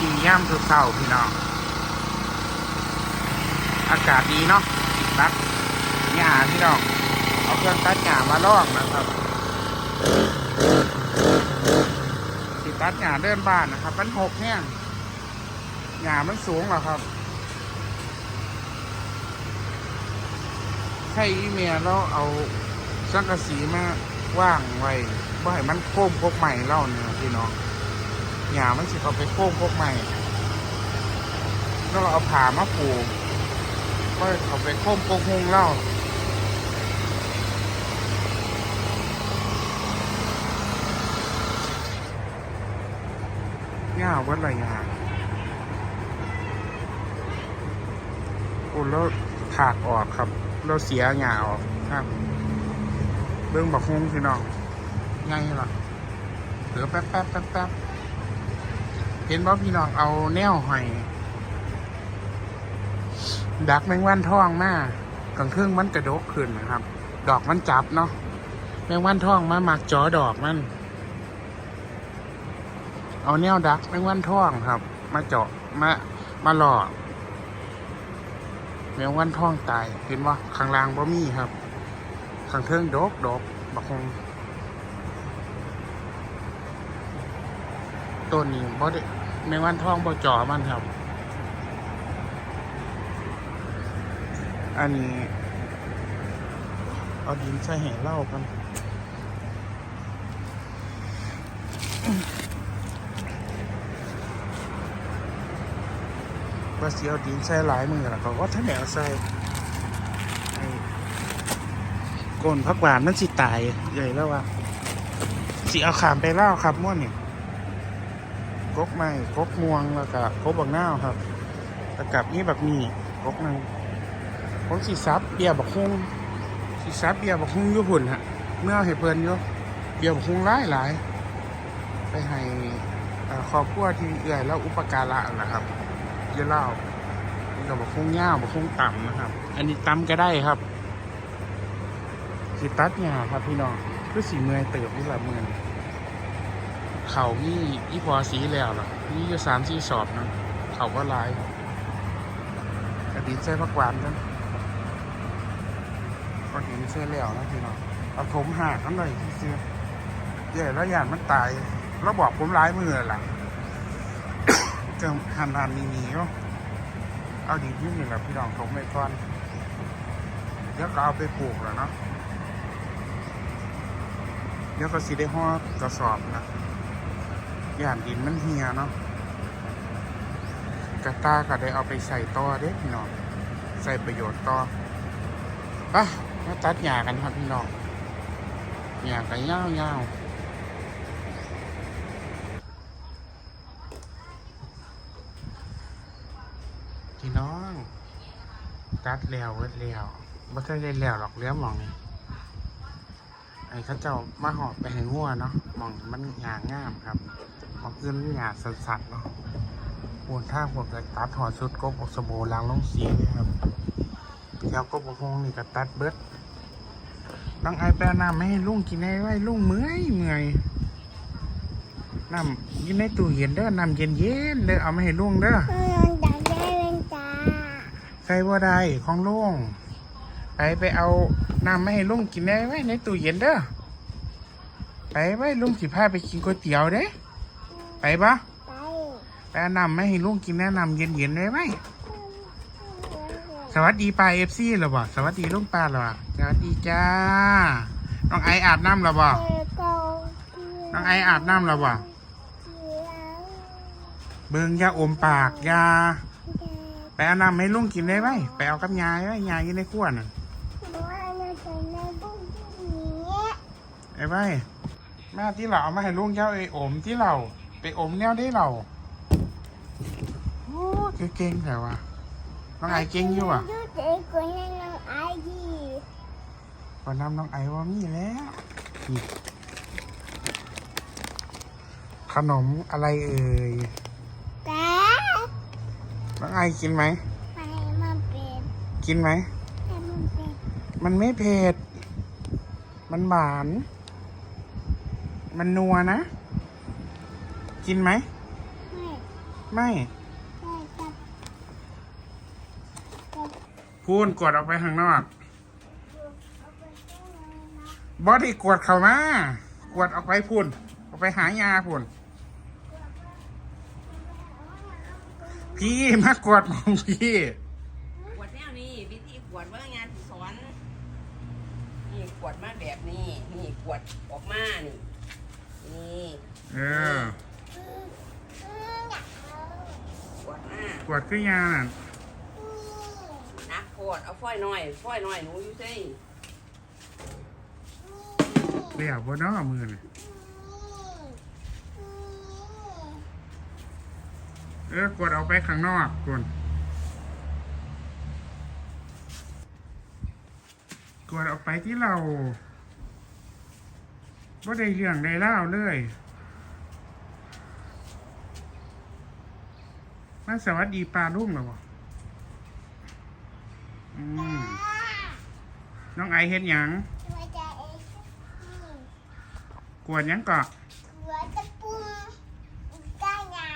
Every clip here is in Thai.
กินย่ามเช้าพี่น้อง อากาศดีเนาะตัดหญ้าพี่น้อง เอาเครื่องตัดหญ้ามาลอกนะครับสิตัดหญ้าเดินบ้านนะครับ มันหกเนี่ยหญ้ามันสูงเหรอครับใช่อีเมียเราเอาสังกะสีมาว่างไว้บ่ให้มันโค้งพกใหม่เล่าเนี่ยพี่น้อง หญ้ามันสิเขาไปโค้งพวกใหม่แล้วเราเอาผ่ามาปูก็เขาไปโค้งพกหงเล่าหญ้าวัดอะไรหญ้าปูแล้วถากออกครับ เราเสียหญ้าออกครับ เบิ่งบักฮงพี่น้องไงล่ะเหลือแป๊บแป๊บแป๊บแป๊บ เห็นว่าพี่น้องเอาแนวหอย ดักแมงวันทองมากลางครึ่งมันกระดกขึ้นนะครับ ดอกมันจับเนาะแมงวันทองมาหมักจอดอกมัน เอาแนวดักแมงวันทองครับ มาเจาะมามาหล่อแมงวันทองตาย เห็นว่าข้างล่างบ่มีครับข้างเทิงดกดกบักฮงต้นนี้บ่ได้ แมงวันทองบ่จ่อมันครับ อันนี้ เอาดินใส่ให้เหล่ากันว่าเสิเอาดินใส่หลายมือแล้วก็ว่าถ้าแนวใส่ก้นพักหวานมันสิตายใหญ่แล้ววะสิเอาขามไปเล่าครับม่วนเนี่ย กกไม้กกม่วงแล้วก็กกบักนาครับแล้วกับนี่แบบนี้กกหนึ่งผมสิซับเบียร์บักฮุงสิซับเบียร์บักฮุงอยุหุ่นฮะเมื่อให้เพลินยู่เบียร์บักฮุงหลายหลายไปให้เอ่อครอบครัวที่เอื่อยแล้วอุปการะนะครับเยอะเล่านี่กับบกฮุงย่าวบกฮุงต่ำนะครับ อันนี้ต่ำก็ได้ครับสิตัดหญ้าครับพี่น้องคือสีเมื่อยเติบนี่ละเมื่อย เขามีอีพอสีแล้วล่ะนี่อยู่สามสี่สอบนะเขาก็ลายกระดินใส่พักหวานกันก็ดินใส่แล้วนะพี่น้องเอาถมหากกันเลยที่ซื้อเย่แล้วยานมันตายแล้วบอกผมร้ายมือหล่ะเจังหันหันนีนีๆเนาะเอาดินอยุ่นี่แหละพี่น้องถมไปก่อนเดี๋ยวก็เอาไปปลูกแล้วเนาะเดี๋ยวก็สิได้ห่อกระสอบนะ ย่านดินมันเหียเนาะกระตาก็ได้เอาไปใส่ต่อเด้พี่น้องใส่ประโยชน์ต่อไปะมาตัดหญ้ากันครับพี่น้องหญ้ากันยาวยาวพี่น้อง ตัดแล้วเวิดแล้วไม่เคยได้แล้วหรอกเลี้ยงมองนี่ไอ้เข้าเจ้ามาหอบไปให้งัวเนาะมองมันหยางงามครับ มองขึ้นหยาสัดๆเนาะปวดท่าปวดกระตัดถอดชุดกบอกสบู่ล้างลงสีเลยครับแล้วก็บกคงนี่กระตัดเบิดต้องไอแปลน้ำไม่ให้ลุงกินได้ไว้ลุงเมื่อยเมื่อยน้ำกินในตู้เย็นเด้อน้ำเย็นเย็นๆเด้อเอามาให้ลุงเด้อเออดังได้เป็นจ้าใส่บ่ได้ของลุงไปไปเอาน้ำมาให้ลุงกินได้ไว้ในตู้เย็นเด้อไปไว้ลุงสิพาไปกินก๋วยเตี๋ยวเด้ ไปปะไปไปเอาน้ำมาให้ลุงกินแนะนำเย็นๆได้ไหมสวัสดีปลาเอฟซีหรอบ่สวัสดีลุงปลาหรอบ่สวัสดีจ้า น้องไออาบน้ำหรอบ่เอน้องไออาบน้ำหรอบ่เขียวเบิ่งยาอมปากยาไปเอาน้ำให้ลุงกินได้ไหมไปเอากับยายไว้ยายยู่ในครัวน่ะบอกว่าเราจะในบุ้งนี้ไอ้ไว้แม่ที่เราเอามาให้ลุงเจ้าไอ้อมที่เรา ไปอมแนวได้เราโอ้คือเก่งแต่ว่าน้องไอเก่งอยู่อะดูเด็กคนนั้นน้องไอดีพอนำน้องไอว่ามีแล้วนี่ขนมอะไรเอ่ยแต่น้องไอกินไหมให้มันเป็นกินไหมให้มันเป็นมันไม่เผ็ดมันหวาน มันนัวนะ กินไหมให้กไม่ได้กับกับพูนกวดออกไปข้างนอกเอาไปตู้เลยนะบอดี้กวดเข้ามากวดออกไปพูนออกไปหายาพูนพี่มากวดมองพี่ ขวดแนวนี้วิธีขวดว่างานที่สอนนี่ขวดมาแบบนี้ นี่ขวดออกมานี่นี่ เออ อืมอืมอยากเอา ข วดมากวดคือยาน่ะอืมนักขวดเอาฝ้อยน้อยฝ้อยน้อยหนูอยู่ซิเรียบบ่เนาะมือนี่อืมเออกวดออกไปข้างนอกพูนกวดออกไปที่เราบ่ได้เรื่องได้เล่าวเลย มาสวัสดีปลาลุงเหรอวะอืมน้องไอเฮ็ดหยังหัวใจเองอืมกวดหยังกาะหัวตะปุ้งได้งา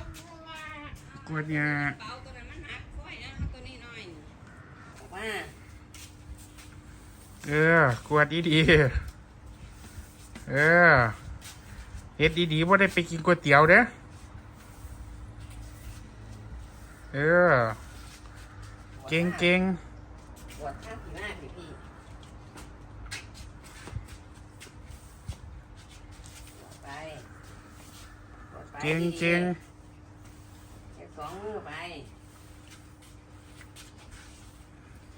นงานกวดยาเปาตัวนั้นมันหักฝ้อยนะเอาตัวนี้หน่อยออกมาเออกวดดีๆเออเฮ็ดดีๆบ่าได้ไปกินก๋วยเตี๋ยวเด้อ เออ เก่งเก่งขวดข้างที่หน้าพี่พี่ไปขวดไปเก่งเก่งเก็บสองมือไป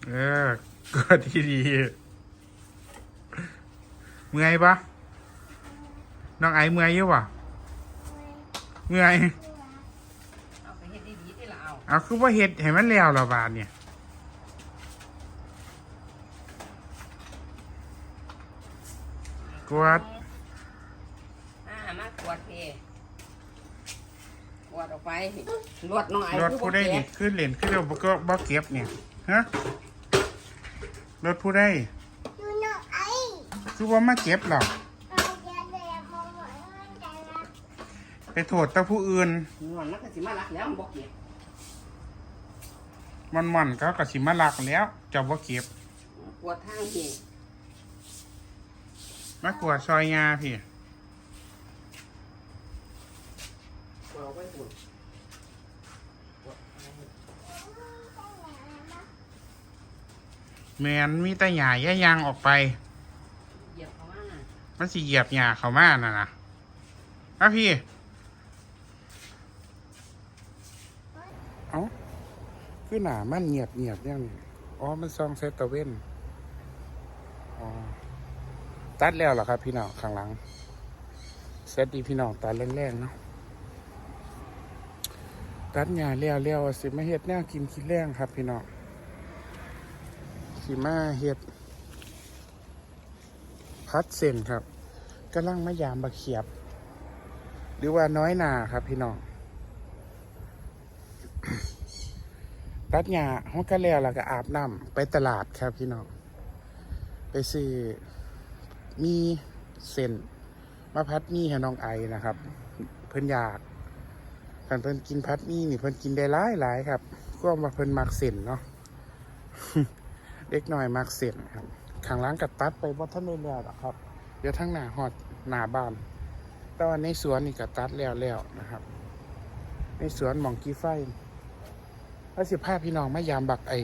เออกวดดีเมื่อยปะน้องไอเมื่อยอยู่ปะเมื่อย เอาไปเฮ็ดดีๆที่ เราเอาเอาคือว่าเฮ็ดให้มันแล้วและบาดเนี่ยกวดอ่ามากวดเพกวดออกไปลวดน้องไอ้รถผู้ได้นี่ขึ้นเหรียญขึ้นเร็วบ่ก็บ่เก็บเนี่ยฮะรถผู้ได้ดูหน่อยไอ้คือว่ามาเก็บหรอกเอาเดี๋ยวเดี๋ยวมองหน่อยว่าจะรับไปโทษแต่ผู้อื่นนวลมันก็สิมารักแล้วมันบอกเก็บ มันมันๆเขาก็สิมาลักแล้วเจะบ่เก็บกวดทางพี่มากวดซอยยาพี่กวดเอาไปฝุ่นกวดเอาไปแมนมีแต่หญ้าแย่ยางออกไป เหยียบเขามามันสิเหยียบหญ้าเข้ามาน่ะนะอะพี่ เอ้า คือหนามันเงียบเงียบยังนี่อ๋อ มันซองเซตเว้นอ๋อ ตัดแล้วเหรอครับ พี่น้องข้างหลัง เซตดีพี่น้องตัดแรงๆเนาะ ตัดหญ้าแล้วแล้วสิมาเฮ็ดแนวกินคิดแรงครับ พี่น้องสิมาเฮ็ด พัดเส้นครับกำลังมายามบะเขียบ หรือว่าน้อยหนาครับ พี่น้อง ตัดหญ้าห้องก็แล้วแล้วก็อาบน้ำไปตลาดครับพี่น้อง ไปซื้อมีเส้นมาพัดมีให้น้องไอนะครับ เพิ่นอยากกันเพิ่นกินพัดมีนี่เพิ่นกินได้หลายหลายครับก็มาเพิ่นมักเส้นเนาะเล็กน้อยมักเส้นครับข้างล่างกับตัดไปบ่ทันได้แล้วหรอครับ เดี๋ยวทั้งหน้าหอดหน้าบ้านแต่ว่าในสวนนี่ก็ตัดแล้วแล้วนะครับ ในสวนหมองกี้ไฟ แล้วสิพาพี่น้องมายามบักไอ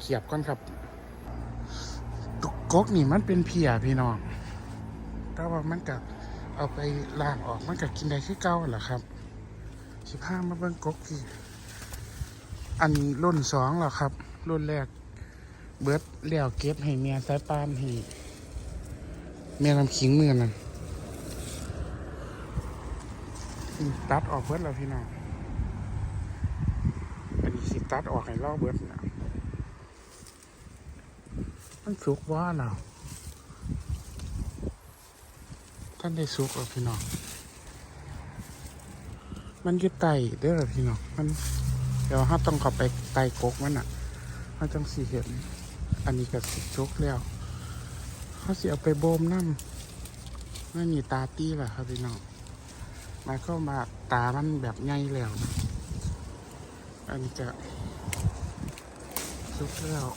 เขียบก่อนครับตุกกกนี่มันเป็นเพียพี่น้องแต่ว่ามันก็เอาไปล้างออกมันก็กินได้คือเก่าแหละครับสิพามาเบิ่งกกพี่อันนี้รุ่นสองแล้วครับ รุ่นแรก เบิดแล้วเก็บให้เมียสายปานให้เมียนำขิงเมือนั่นตัดออกเบิดแล้วพี่น้อง ตัดออกให้ล่อเบิดนะมันสุกว่าแล้วท่านได้สุกแล้วพี่น้อง มันอยู่ไตเด้อพี่น้อง มันเดี๋ยวเราต้องเข้าไปไตกกมันอะเราจังสีเห็น อันนี้ก็สิจกแล้วเขาเสิเอาไปโบมน้ำไม่มีตาตี้แหละครับพี่น้องมายก็มาตามันแบบใหญ่แล้ว อันนี้จะ ซุกแล้ว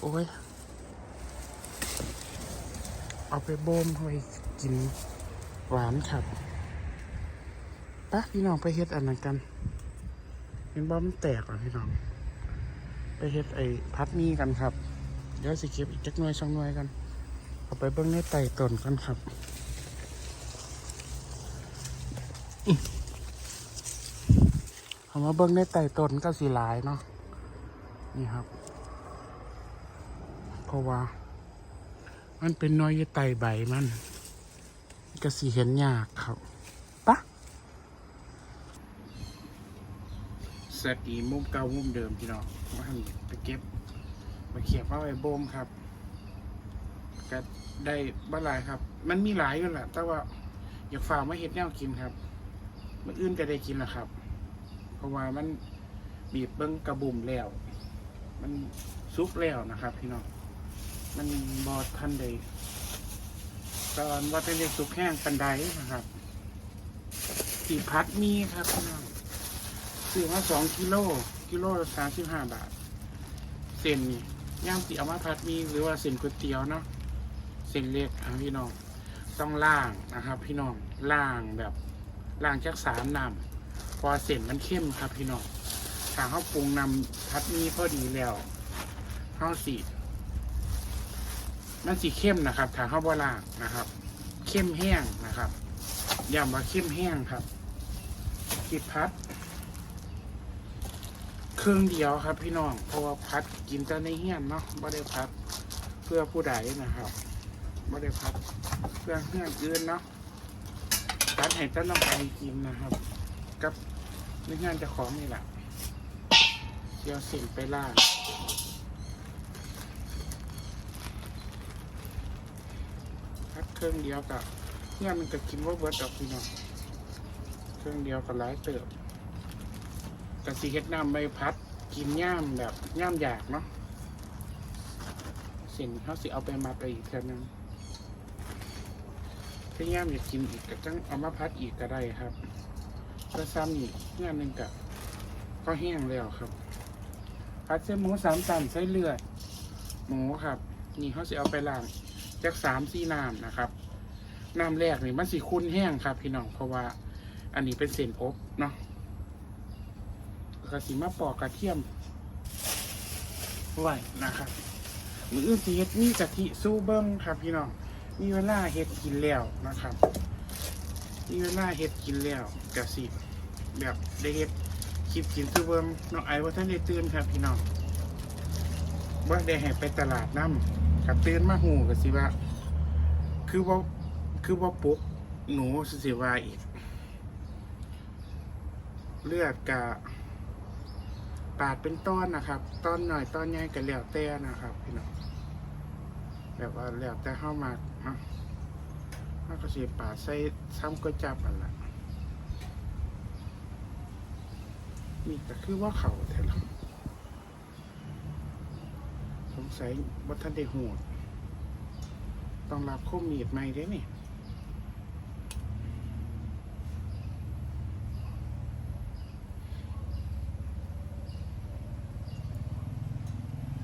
โอ้ย เอาไปโบมไว้กินหวานครับปะพี่น้องไปเฮ็ดอันนั้นกัน เห็นบ่มันแตกเหรอพี่น้อง ไปเฮ็ดไอ้พัดมีกันครับ เดี๋ยวสิเก็บอีกจักหน่วยสองหน่วยกัน เอาไปเบิ่งในไต่ต้นกันครับ เอามาเบิ่งในไต่ต้นก็สีหลายเนาะนี่ครับเพราะว่า มันเป็นน้อยยไต่ใบมัน ก็สีเห็นยากครับปะสวัสดีมุมเก่ามุมเดิมพี่น้องมาทำไปเก็บมาเขียบว่าไว้โบมครับก็ได้บ้าหลายครับ มันมีหลายอยู่แหละแต่ว่าอยากฝากมาเห็ดแนวกินครับ มันอื่นก็ได้กินแหละครับ เพราะว่ามันบีบเบิ้งกระบุ่มแล้ว มันซุกแล้วนะครับ พี่น้อง มันบอดทันใดตอนว่าจะเรียกซุกแห้งปันไดนะครับสีพัดมีครับพี่น้องซื้อมาสองกิโลกิโลละสามสิบห้าบาท เส้นนี่ย่างสีเอามาพัดมีหรือว่าเส้นก๋วยเตี๋ยวเนาะ เส้นเล็กอะพี่น้อง ต้องล่างนะครับ พี่น้อง ล่างแบบล่างจากสามน้ำ พอเส้นมันเข้มครับพี่น้องถ้าเขาปรุงนำพัดมีพอดีแล้วเขาสีมันสีเข้มนะครับถ้าเขาบ่ล่างนะครับ เข้มแห้งนะครับย้ำว่าเข้มแห้งครับขีดพัดเครื่องเดียวครับพี่น้องเพราะว่าพัดกินแต่ในเฮี้ยนเนาะไม่ได้พัดเพื่อผู้ใดนะครับไม่ได้พัดเพื่อเฮี้ยนอื่นเนาะพัดให้ต้นน้องไปกินนะครับ กับในงานจะของนี่แหละเดี๋ยวสิ่งไปล่าพัดเครื่องเดียวกับเฮี้ยมันก็กินว่าเบิร์ดดอกพี่น้องเครื่องเดียวก็หลายเติบกะสีเฮ็ดน้ำใบพัดกินย่ามแบบย่ามอยากเนาะเส้นเขาสิเอาไปมาไปอีกเท่านึงถ้าย่ามอยากกินอีกก็จังเอามาพัดอีกก็ได้ครับ ก็ซ้ำอีกงานหนึ่งกะก็แห้งแล้วครับพัดเส้นหมูสามตันใส่เลือด หมูครับ นี่เขาสิเอาไปล้างจากสามสี่น้ำนะครับน้ำแรกนี่มันสิคุ้นแห้งครับ พี่น้องเพราะว่า อันนี้เป็นเส้นอบเนาะกระสีมาปอกกระเทียมไว้นะครับมืออื่นสีเฮ็ดมีกะทิสู้เบิ้งครับ พี่น้องมีเวลาเฮ็ดกินแล้วนะครับ มีเวลาเฮ็ดกินแล้วกะสิแบบได้เฮ็ดคลิปกินสู้เบิ้งน้องไอ้ว่าท่านได้ตื่นครับพี่น้องว่าได้ให้ไปตลาดน้ำกับตื่นมาหูกะสิว่า คือว่าคือว่าปุ๊กหนูสิว่าอีก เลือดกะปาดเป็นต้อนนะครับต้อนหน่อยต้อนใหญ่กันแล้วแต่นะครับ พี่น้องแบบว่าแล้วแต่เข้ามาเนาะ ถ้าก็สีป่าใส่ซ้ำก็จับอันละนี่ก็คือว่าเขาแต่ละสงสัยวัฒนได้หูด ต้องรับข้อมีดใหม่ได้นี่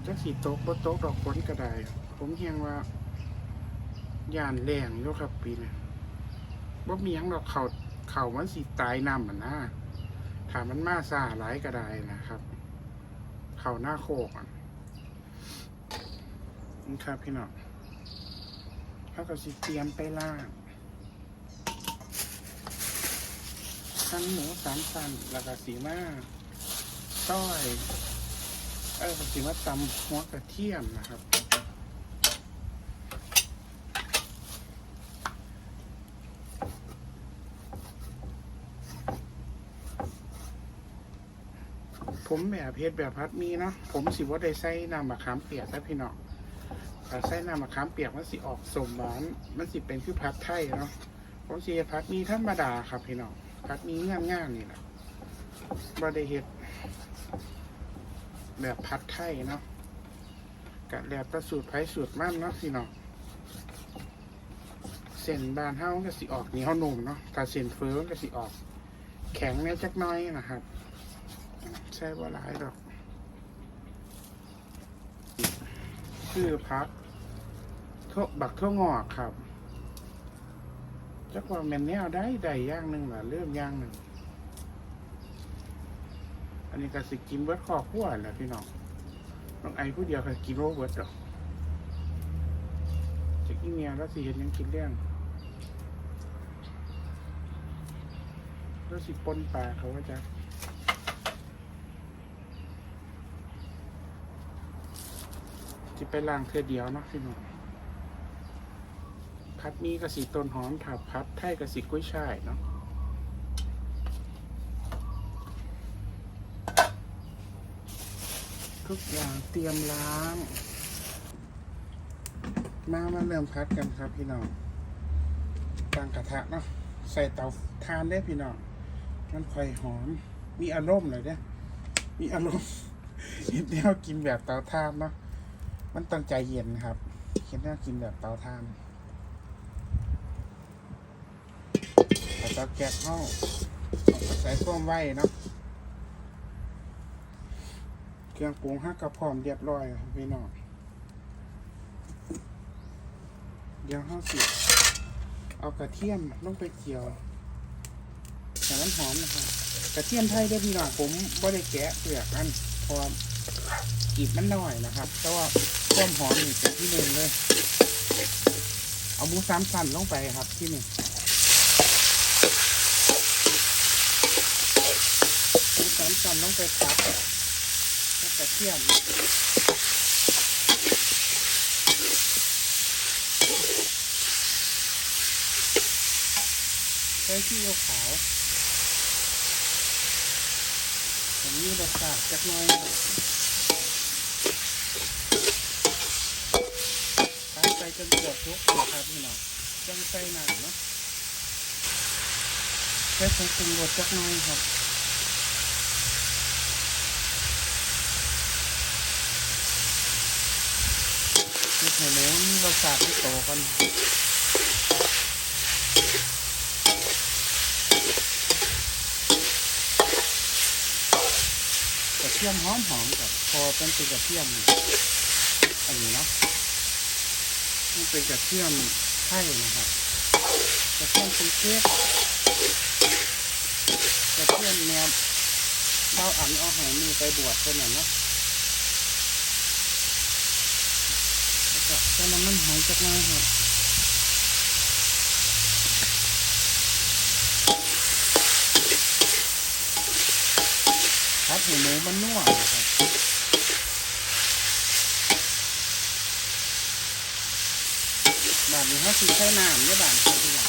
จักสีโต๊ะบ่โต๊ะดอกฝนก็ได้ ผมเฮียงว่า ย่านแรงอยู่ครับปีนี้บ่มีหยังดอกเขาเขามันสิตายน้ำมันนะถ้ามันมาซาหลายก็ได้นะครับ เขาหน้าโคกอะนี่ครับพี่น้องเขาก็สิเตรียมไปล่างทั้งหมูสามสันแล้วก็สีมาต้อย เออผมคิดว่าตำหัวกระเทียมนะครับ ผมแบบเพชรแบบพัดมีเนาะผมสิว่าได้ใส่น้ำมะขามเปียกถ้าพี่น้องถ้าใส่น้ำมะขามเปียกมันสิออกสมหวานมันสิเป็นคือพัดไทยเนาะผมสิพัดมีธรรมดาครับพี่น้องพัดมีง่ายๆนี่แหละบ่ได้เฮ็ดแบบพัดไทยเนาะกะแล้วแตะสูตรไผ่สูตรมั่นเนาะพี่น้องเส้นบานเฮาก็สิออกเหนียวนุ่มเนาะถ้าเส้นเฟ้อมันก็สิออก แข็งแน่จักน้อยนะครับ ใช่บ่าหลายดอกคือพักทบักทั่วงอกครับจักว่าแม่นแนวได้ใดอย่างหนึ่งล่ะเริ่มอย่างหนึ่ง อันนี้ก็สิกินเบิดครอบครัวแหละพี่น้องน้องไอผู้เดียวก็กินโรเบิดดอกจะกินเมียแล้วสิเห็นยังกินเรื่องแล้วสิปนปลาเขาว่าจะ จะไปล้างเทือเดียวเนาะพี่น้องพัดมีกระสีต้นหอมถับพัดไทยกระสีกุ้ยช่ายเนาะทุกอย่างเตรียมล้าง มามาเริ่มพัดกันครับพี่น้องตั้งกระทะเนาะใส่เตาทานได้พี่น้องมันค่อยหอม มีอารมณ์เลยเนี่ยมีอารมณ์เห็นแนวกินแบบเตาทานเนาะ มันต้องใจเย็นครับเห็นแนวกินแบบเตาทานแต่เตาแก๊สเข้าใส่ส้วมไว้เนาะเครื่องปรุงห้ากระพร้อมเรียบร้อยครับพี่น้องเดี๋ยวห้าสิเอากระเทียมลงไปเจียวแต่มันหอมนะครับกระเทียมไทยได้พี่น้องผมไม่ได้แกะเปลือกมันพอกรีบมันน้อยนะครับแต่ว่า ความหอมนี่เป็นที่หนึ่งเลย เอาหมูสามสันลงไปครับที่หนึ่งหมูสามสันลงไปตับแล้วกระเทียมใช้ที่ขาวผมนี่รสชาติจักน้อย ครับตามไปจนเกือบทุกนะครับพี่น้องจังใส่หนังเนาะใช้ผงปรุงรสจักหน้อยครับที่ไข่หมูนี่รสาติที่โตกันกระเทียมหอมหอมๆกับพอเป็นเป็นกระเทียมอันนี้เนาะ มันเป็นกระเทียมไทยนะครับ กระเทียมซีเกตกระเทียมแนวเบ้าอันเอาใหายมีไปบวชคนนั้นนะแล้วก็ใช้น้ำมันหอยจักน้อยครับครับให้หมูมันนัวนะครับ บานนี้เขาสิใช้น้ำเนี่ยบานครับพี่น้อง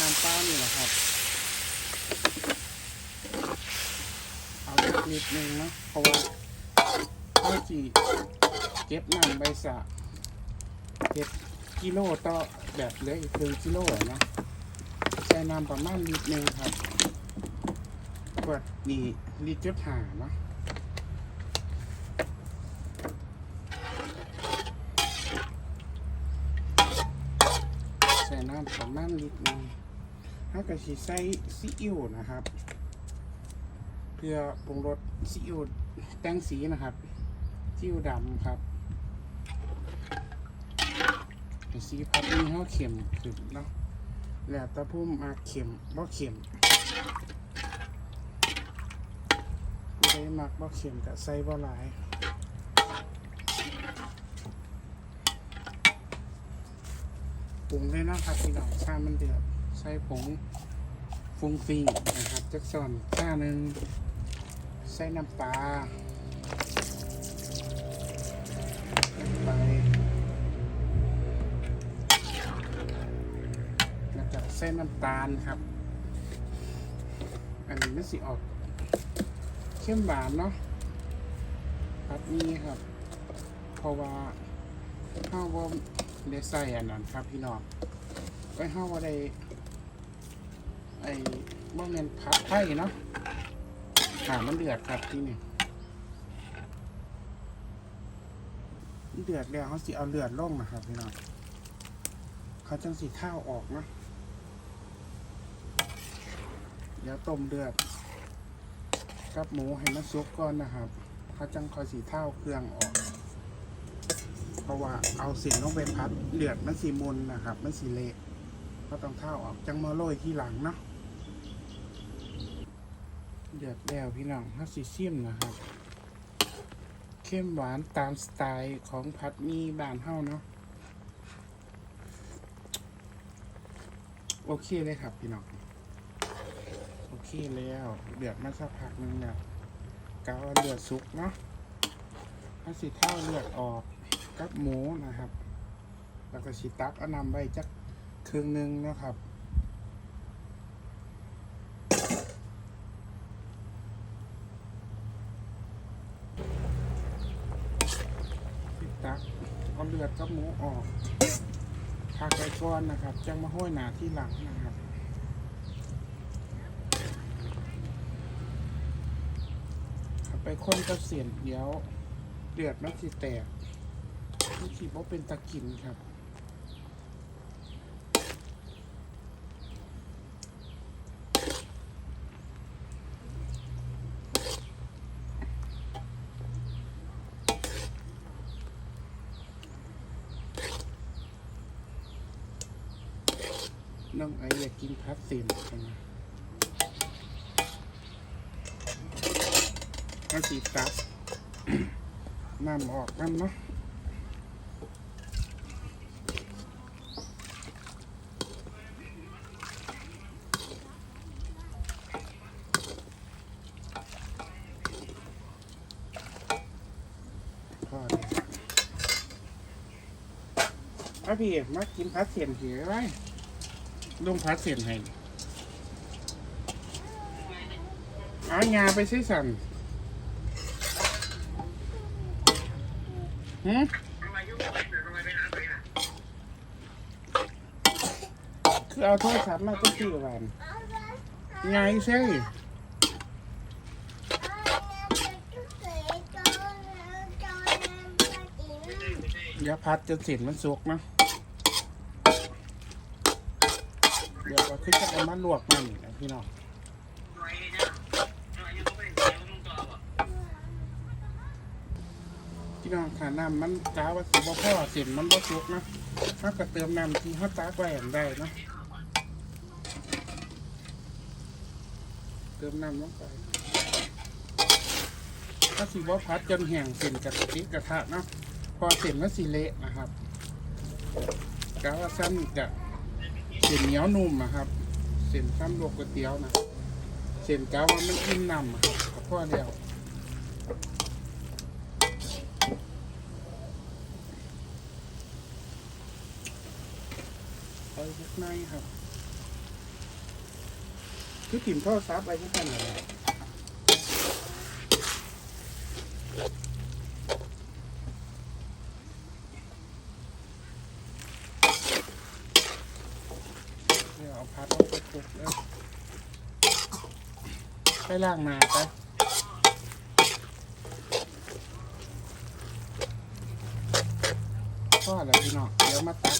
น้ำเปล่านี่แหละครับ เอาเล็กนิดนึงนะเพราะว่าเขาจีเก็บน้ำใบสะเก็บกิโลต่อแบบเหลืออีกครึ่งกิโลนะใส่น้ำประมาณลิตรหนึ่งครับขวดนี่ลิตรจุดหาเนาะ ส่น้ำประมาณลิตรนึงถ้าก็สิใส่ซีอิ๊วนะครับ เพื่อปรุงรสซีอิ๊วแต่งสีนะครับซีอิ๊วดำครับสีพัดนี้เขาเข็มขึ้นเนาะแล้วแตะพุ่มมาเข็มบ่เข็มใส่มักบ่เข็มกับใส่บ่หลาย ปรุงได้นะครับพี่น้องข้ามันเดือดใส่ผงฟุงฟิงนะครับจักซอนข้าหนึ่งใส่น้ำปลาไปแล้วก็เส้นน้ำตาลครับ อันนี้ไม่สิออกเข้มหวานเนาะครับนี่ครับเพราะว่าข้าวว่า ได้ใส่อันนั้นครับพี่น้องไว้ข้าวว่าได้ไอ้บ่แม่นผัดไทยเนาะขามันเดือดครับที่นี่เดือดแล้วเขาสิเอาเลือดลงนะครับพี่น้องเขาจังสีข้าวออกนะเดี๋ยวต้มเดือดกับหมูให้มันสุกก่อนนะครับเขาจังคอยสีเท่าเครื่องออก ราะว่าเอาเสียงลงไปพัดเดือดมันสีมุนนะครับ มันสีเละก็ต้องเท่าออกจังมาโรยที่หลังเนาะเดือดแล้วพี่น้องถ้าสีเสียมนะครับ เข้มหวานตามสไตล์ของพัดมีบานเฮาเนาะโอเคเลยครับพี่น้องโอเคแล้วเดือดมาสักพักหนึงแล้วกาวเลือดสุกเนาะถ้าสิเท่าเลือดออก กับหมูนะครับ แล้วก็สิตักเอานำไว้จักครึ่งหนึ่งนะครับสิตักเอาเลือดกับหมูออกพักไว้ก่อนนะครับ จังมาห้อยหนาที่หลังนะครับขับไปคนกับเสียนเดี๋ยวเดือดมันสิแตก มันสิบ่เป็นตะกินครับน้องไออยากกินพัดเสีนใช่ไหมก็สีตับน้ำออกน้ำเนาะพอเลยเอา พี่มากินพัดเสียนเหียไว้ลุงพัดเสียนให้เอางาไปซื้อสั่นหืมคือเอาโทรศัพท์มาตั้งกี่วันไงใช่เดี๋ยวพัดจะเสร็จมันสุกนะเดี๋ย วก็ขึ้นจะเอามาลวกมันนะพี่น้องพี่น้องค่ะน้ำมันกาว่าสิบ่พ่อเสร็จมันบ่สุกนะถ้าก็เติมน้ำที่เขาตากไว้อย่างได้นะเติมน้ำลงไปถ้าสิบ่พัดจนแห้งเส้นกระติกกระทะเนาะพอเส้นมันสิเละนะครับกาว่าซ้ำจะเส้นเหนียวนุ่มนะครับ เส้นซ้ำลวกก๋วยเตี๋ยวนะ เส้นกาว่ามันอิ่มนำครับก็พอแล้วไปข้างในครับ คือถิ่มทอดซับอะไปที่กันเลยเดี๋ยวเอาพัดเอาไปปลุกแล้ว ไปล่างหนาไปก็แล้วพี่น้องเดี๋ยวมาตัก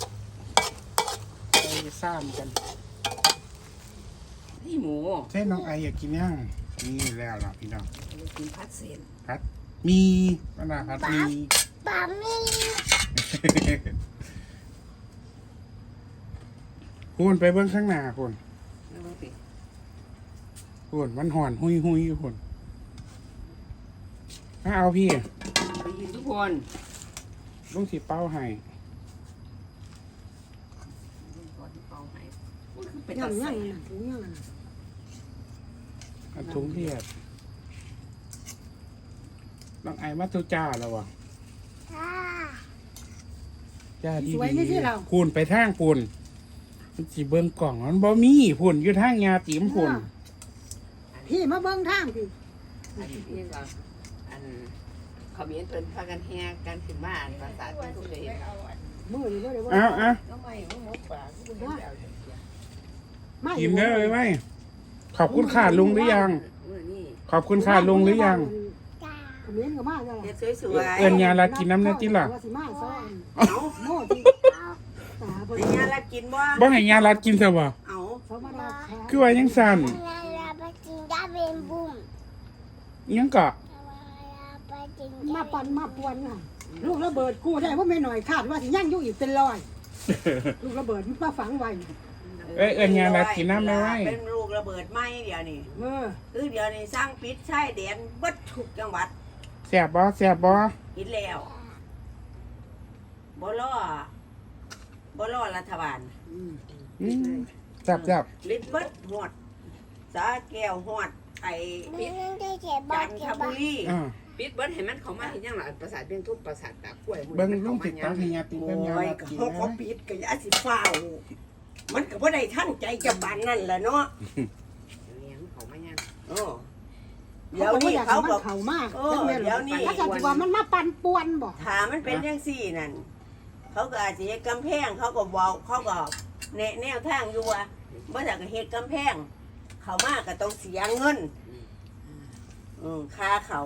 ไปซ้ำกันนี่หมูใช่น้องไออยากกินย่างนี่แล้วล่ะพี่น้องเรากินพัดเส้นพัดมีมะนาวพัดมีบะหมี่พูนไปเบื้องข้างหน้าพูน แล้วมันสิพูนมันห่อนหุยหุยอยู่พูนมาเอาพี่ไปยินทุกคนลุงสีเป้าให้ก่อนที่เป่าให้มันคือเป็นยัตางยัใส่งน่ะถุงยังน่ะอันถุงเทียดน้องไอมาตุจ้าแล้ววะค่ะจ้าดีสวยนี่สิเราพูนไปทางพูนมันสีเบิ้งกล่องมันบ่มีพูนอยู่ทางยาติ๋มพูน พี่มาเบิ่งทางพี่อันนี้ก็อันเขามีเพิ่นพากันแห่กันขึ้นมาอ่านภาษาที่ทุกเลยเห็นมือนี่บ่ได้บ่เอาเอาก็ไม่ว่าหมกป่าก็บ่เห็นแล้วจังซี่มากินได้เลยไหมขอบคุณค่ะลุงหรือยัง มื้อนี้ขอบคุณค่ะลุงหรือยังจ้าผเมียนก็มาแล้วเฮ็ดสวยๆเอิญยาลากินน้ำเนื้อติล่ะว่าสิมาซ้อนเอาโม่ที่ตาบ่ไอ้ยาละกินบ่บ่ให้ยาลัดกินซะบ่เอาเขามาได้คือว่ายังสั่นเวลาไปกิ นได้เป็นบุ้มอิหยังก็เวลาไปกินมาปั่นมาปวนน่ะลูกระเบิดกูได้ว่าไม่หน่อยคาดว่าสิยังอยู่อีกเป็นร้อย ลูกระเบิดมันมาฝังไว้เอ้ยเอิญยาลัดกินน้ำไม่ไหวเป็นลูกระเบิดไหมเดี๋ยวนี้เออคือเดี๋ยวนี้สร้างปิดชายแดนเบิดทุกจังหวัดแซ่บบ่แซ่บบ่กินแล้วบ่ล่อบ่ล่อรัฐบาลอืมอืมแซ่บแซ่บลิบเบิดหอดสาแก้วหอด ไอ้ไม่ได้เจ็บจับ้านนเจ็ทบบุบ้านรีอ่าปิดเบิดให้มันเขามาเห็นยังหล่ะประสาทเบียงทุบประสาทแบบกล้วยเบิ่งลุงติดตามให้ยาติโอเพิ่นยา้ยลัดก็กินเขาเขานะปิดก็อย่าสิฟ้าวมันก็บ่ได้ท่านใจจะบานนั่นแหละเนาะเลี้ยงเขามายังโอ้เดี๋ยวนี้เขามันบอก เข่ามากเออเดี๋ยวนี้ ถ้าจะว่ามันมาปั่นปวนบ่ถามมันเป็นยังสี่นั่น เขาก็อาจจะเฮ็ดกำแพงเขาก็เว้าเขาก็แนะแนวทางอยู่ว่าเมื่อจากเฮ็ดกำแพง เขามากก็ต้องเสียเงินอืมค่าเขา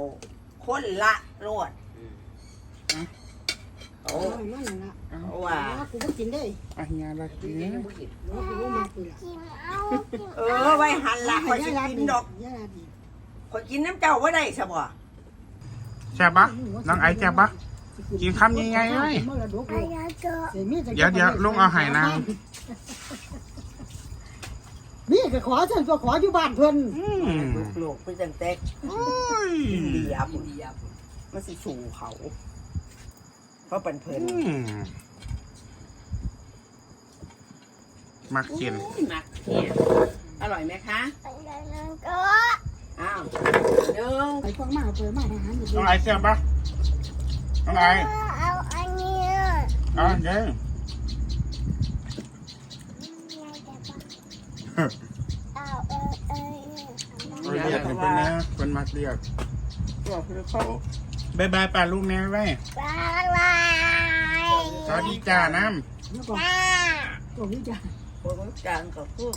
คนละโลดโอ้โอ้ยนั่นน่ะเขาว่า กูก็กินได้อะยาลัดกินนะแล้วกูก็มากูละกินเอากินเออ ไว้หันละคอยสิกินดอกย่าดีคอยกินน้ำเจ้าว่าได้สบ่แซ่บบ่น้องไอแซ่บบ่กินคำยังไงเอ้ย มรดกไปเลยแล้วก็เดี๋ยวเดี๋ยวลุงเอาให้นาง นี่ก็ขอฉันก็ขออยู่บ้านเพิ่นอืมลูกๆไปจังเต็กโอ้ยอินเดียบุนมันสิสู่เขา เพราะเป็นเพิ่นอืมมักกินมักเนี่ยอร่อยไหมคะไปแล้วก็อ้าวหนึ่งไปฟังมาเปิดมาทหารอยู่น้องไอแซ่บปะน้องไอเอาอันนี้อะเด้อ เอาเรียกให้เพิ่นนะเพิ่นมักเรียกตัวคือเขาบายบายป่าลูกแม่ไว้บายบายสวัสดีจ้าน้ำแล้วก็จ้าตัวนี้จ้ะคนกลางกับผู้